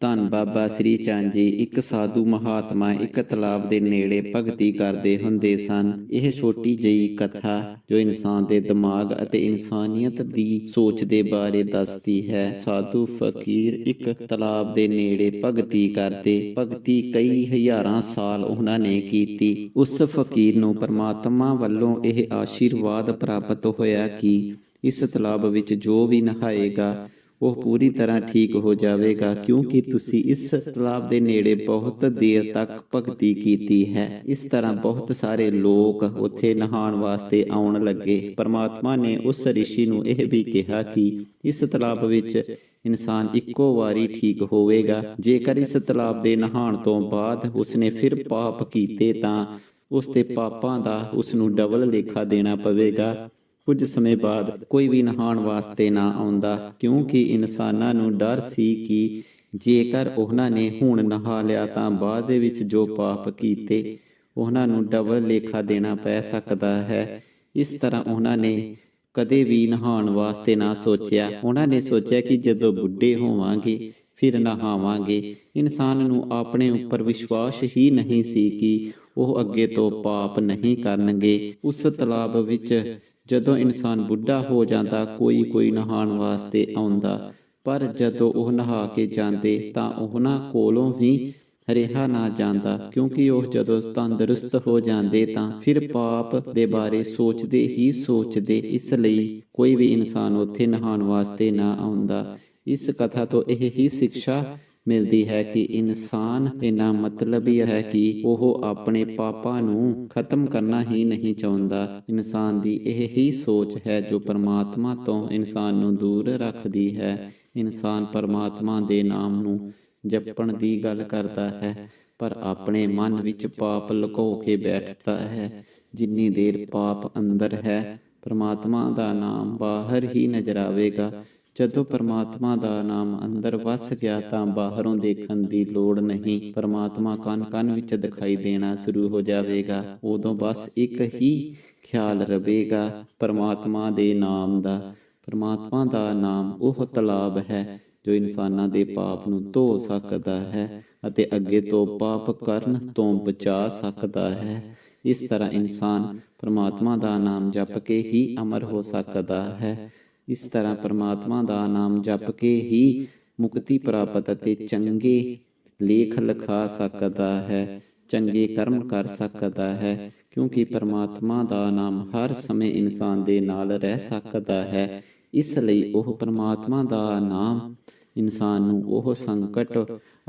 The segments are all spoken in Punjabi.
ਧੰਨ ਬਾਬਾ ਸ੍ਰੀ ਚੰਦ ਜੀ, ਇੱਕ ਸਾਧੂ ਮਹਾਤਮਾ, ਇੱਕ ਤਲਾਬ ਦੇ ਨੇੜੇ ਭਗਤੀ ਕਰਦੇ ਹੁੰਦੇ ਸਨ। ਇਹ ਛੋਟੀ ਜਿਹੀ ਕਥਾ ਜੋ ਇਨਸਾਨ ਦੇ ਦਿਮਾਗ ਅਤੇ ਇਨਸਾਨੀਅਤ ਦੀ ਸੋਚ ਦੇ ਬਾਰੇ ਦੱਸਦੀ ਹੈ। ਸਾਧੂ ਫਕੀਰ ਇੱਕ ਤਲਾਬ ਦੇ ਨੇੜੇ ਭਗਤੀ ਕਰਦੇ, ਭਗਤੀ ਕਈ ਹਜ਼ਾਰਾਂ ਸਾਲ ਉਹਨਾਂ ਨੇ ਕੀਤੀ। ਉਸ ਫਕੀਰ ਨੂੰ ਪਰਮਾਤਮਾ ਵੱਲੋਂ ਇਹ ਆਸ਼ੀਰਵਾਦ ਪ੍ਰਾਪਤ ਹੋਇਆ ਕਿ ਇਸ ਤਲਾਬ ਵਿੱਚ ਜੋ ਵੀ ਨਹਾਏਗਾ ਉਹ ਪੂਰੀ ਤਰ੍ਹਾਂ ਠੀਕ ਹੋ ਜਾਵੇਗਾ ਕਿਉਂਕਿ ਤੁਸੀਂ ਇਸ ਤਲਾਬ ਦੇ ਨੇੜੇ ਬਹੁਤ ਦੇਰ ਤੱਕ ਭਗਤੀ ਕੀਤੀ ਹੈ। ਇਸ ਤਰ੍ਹਾਂ ਬਹੁਤ ਸਾਰੇ ਲੋਕ ਉੱਥੇ ਨਹਾਉਣ ਵਾਸਤੇ ਆਉਣ ਲੱਗੇ। ਪਰਮਾਤਮਾ ਨੇ ਉਸ ਰਿਸ਼ੀ ਨੂੰ ਇਹ ਵੀ ਕਿਹਾ ਕਿ ਇਸ ਤਲਾਬ ਵਿੱਚ ਇਨਸਾਨ ਇੱਕੋ ਵਾਰੀ ਠੀਕ ਹੋਵੇਗਾ। ਜੇਕਰ ਇਸ ਤਲਾਬ ਦੇ ਨਹਾਉਣ ਤੋਂ ਬਾਅਦ ਉਸਨੇ ਫਿਰ ਪਾਪ ਕੀਤੇ ਤਾਂ ਉਸ ਦੇ ਪਾਪਾਂ ਦਾ ਉਸ ਨੂੰ ਡਬਲ ਲੇਖਾ ਦੇਣਾ ਪਵੇਗਾ। ਕੁਝ ਸਮੇਂ ਬਾਅਦ ਕੋਈ ਵੀ ਨਹਾਉਣ ਵਾਸਤੇ ਨਾ ਆਉਂਦਾ, ਕਿਉਂਕਿ ਇਨਸਾਨਾਂ ਨੂੰ ਡਰ ਸੀ ਕਿ ਜੇਕਰ ਉਹਨਾਂ ਨੇ ਹੁਣ ਨਹਾ ਲਿਆ ਤਾਂ ਬਾਅਦ ਦੇ ਵਿੱਚ ਜੋ ਪਾਪ ਕੀਤੇ, ਉਹਨਾਂ ਨੂੰ ਡਬਲ ਲੇਖਾ ਦੇਣਾ ਪੈ ਸਕਦਾ ਹੈ। ਇਸ ਤਰ੍ਹਾਂ ਉਹਨਾਂ ਨੇ ਕਦੇ ਵੀ ਨਹਾਉਣ ਵਾਸਤੇ ਨਾ ਸੋਚਿਆ। ਉਹਨਾਂ ਨੇ ਸੋਚਿਆ ਕਿ ਜਦੋਂ ਬੁੱਢੇ ਹੋਵਾਂਗੇ, ਫਿਰ ਨਹਾਵਾਂਗੇ। ਇਨਸਾਨ ਨੂੰ ਆਪਣੇ ਉੱਪਰ ਵਿਸ਼ਵਾਸ ਹੀ ਨਹੀਂ ਸੀ ਕਿ ਉਹ ਅੱਗੇ ਤੋਂ ਪਾਪ ਨਹੀਂ ਕਰਨਗੇ। ਉਸ ਤਲਾਬ ਵਿੱਚ ਜਦੋਂ ਇਨਸਾਨ ਬੁੱਢਾ ਹੋ ਜਾਂਦਾ, ਕੋਈ ਕੋਈ ਨਹਾਉਣ ਵਾਸਤੇ ਆਉਂਦਾ, ਪਰ ਜਦੋਂ ਉਹ ਨਹਾ ਕੇ ਜਾਂਦੇ, ਤਾਂ ਉਹਨਾਂ ਕੋਲੋਂ ਵੀ ਰਿਹਾ ਨਾ ਜਾਂਦਾ, ਕਿਉਂਕਿ ਉਹ ਜਦੋਂ ਤੰਦਰੁਸਤ ਹੋ ਜਾਂਦੇ, ਤਾਂ ਫਿਰ ਪਾਪ ਦੇ ਬਾਰੇ ਸੋਚਦੇ ਹੀ ਸੋਚਦੇ, ਇਸ ਲਈ ਕੋਈ ਵੀ ਇਨਸਾਨ ਉੱਥੇ ਨਹਾਉਣ ਵਾਸਤੇ ਨਾ ਆਉਂਦਾ। ਇਸ ਕਥਾ ਤੋਂ ਇਹ ਹੀ ਸਿੱਖਿਆ ਮਿਲਦੀ ਹੈ ਕਿ ਇਨਸਾਨ ਇਹਨਾਂ ਮਤਲਬ ਹੀ ਹੈ ਕਿ ਉਹ ਆਪਣੇ ਪਾਪਾਂ ਨੂੰ ਖਤਮ ਕਰਨਾ ਹੀ ਨਹੀਂ ਚਾਹੁੰਦਾ। ਇਨਸਾਨ ਦੀ ਇਹ ਹੀ ਸੋਚ ਹੈ ਜੋ ਪਰਮਾਤਮਾ ਤੋਂ ਇਨਸਾਨ ਨੂੰ ਦੂਰ ਰੱਖਦੀ ਹੈ। ਇਨਸਾਨ ਪਰਮਾਤਮਾ ਦੇ ਨਾਮ ਨੂੰ ਜਪਣ ਦੀ ਗੱਲ ਕਰਦਾ ਹੈ, ਪਰ ਆਪਣੇ ਮਨ ਵਿੱਚ ਪਾਪ ਲੁਕੋ ਕੇ ਬੈਠਦਾ ਹੈ। ਜਿੰਨੀ ਦੇਰ ਪਾਪ ਅੰਦਰ ਹੈ, ਪਰਮਾਤਮਾ ਦਾ ਨਾਮ ਬਾਹਰ ਹੀ ਨਜ਼ਰ ਆਵੇਗਾ। ਜਦੋਂ ਪਰਮਾਤਮਾ ਦਾ ਨਾਮ ਅੰਦਰ ਵਸ ਗਿਆ ਤਾਂ ਬਾਹਰੋਂ ਦੇਖਣ ਦੀ ਲੋੜ ਨਹੀਂ। ਪਰਮਾਤਮਾ ਕਨ ਕਨ ਵਿੱਚ ਦਿਖਾਈ ਦੇਣਾ ਸ਼ੁਰੂ ਹੋ ਜਾਵੇਗਾ। ਉਦੋਂ ਬਸ ਇੱਕ ਹੀ ਖਿਆਲ ਰਹੇਗਾ, ਪਰਮਾਤਮਾ ਦੇ ਨਾਮ ਦਾ। ਪਰਮਾਤਮਾ ਦਾ ਨਾਮ ਉਹ ਤਲਾਬ ਹੈ ਜੋ ਇਨਸਾਨਾਂ ਦੇ ਪਾਪ ਨੂੰ ਧੋ ਸਕਦਾ ਹੈ ਅਤੇ ਅੱਗੇ ਤੋਂ ਪਾਪ ਕਰਨ ਤੋਂ ਬਚਾ ਸਕਦਾ ਹੈ। ਇਸ ਤਰ੍ਹਾਂ ਇਨਸਾਨ ਪਰਮਾਤਮਾ ਦਾ ਨਾਮ ਜਪ ਕੇ ਹੀ ਅਮਰ ਹੋ ਸਕਦਾ ਹੈ। ਇਸ ਤਰ੍ਹਾਂ ਪ੍ਰਮਾਤਮਾ ਦਾ ਨਾਮ ਜਪ ਕੇ ਹੀ ਮੁਕਤੀ ਪ੍ਰਾਪਤ ਅਤੇ ਚੰਗੇ ਲੇਖ ਲਿਖਾ ਸਕਦਾ ਹੈ, ਚੰਗੇ ਕਰਮ ਕਰ ਸਕਦਾ ਹੈ, ਕਿਉਂਕਿ ਪਰਮਾਤਮਾ ਦਾ ਨਾਮ ਹਰ ਸਮੇਂ ਇਨਸਾਨ ਦੇ ਨਾਲ ਰਹਿ ਸਕਦਾ ਹੈ। ਇਸ ਲਈ ਉਹ ਪ੍ਰਮਾਤਮਾ ਦਾ ਨਾਮ ਇਨਸਾਨ ਨੂੰ ਉਹ ਸੰਕਟ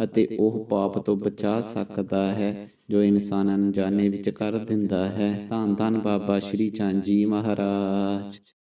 ਅਤੇ ਉਹ ਪਾਪ ਤੋਂ ਬਚਾ ਸਕਦਾ ਹੈ, ਜੋ ਇਨਸਾਨਾਂ ਨੂੰ ਜਾਣੇ ਵਿੱਚ ਕਰ ਦਿੰਦਾ ਹੈ। ਧੰਨ ਧੰਨ ਬਾਬਾ ਸ਼੍ਰੀ ਚੰਦ ਜੀ ਮਹਾਰਾਜ।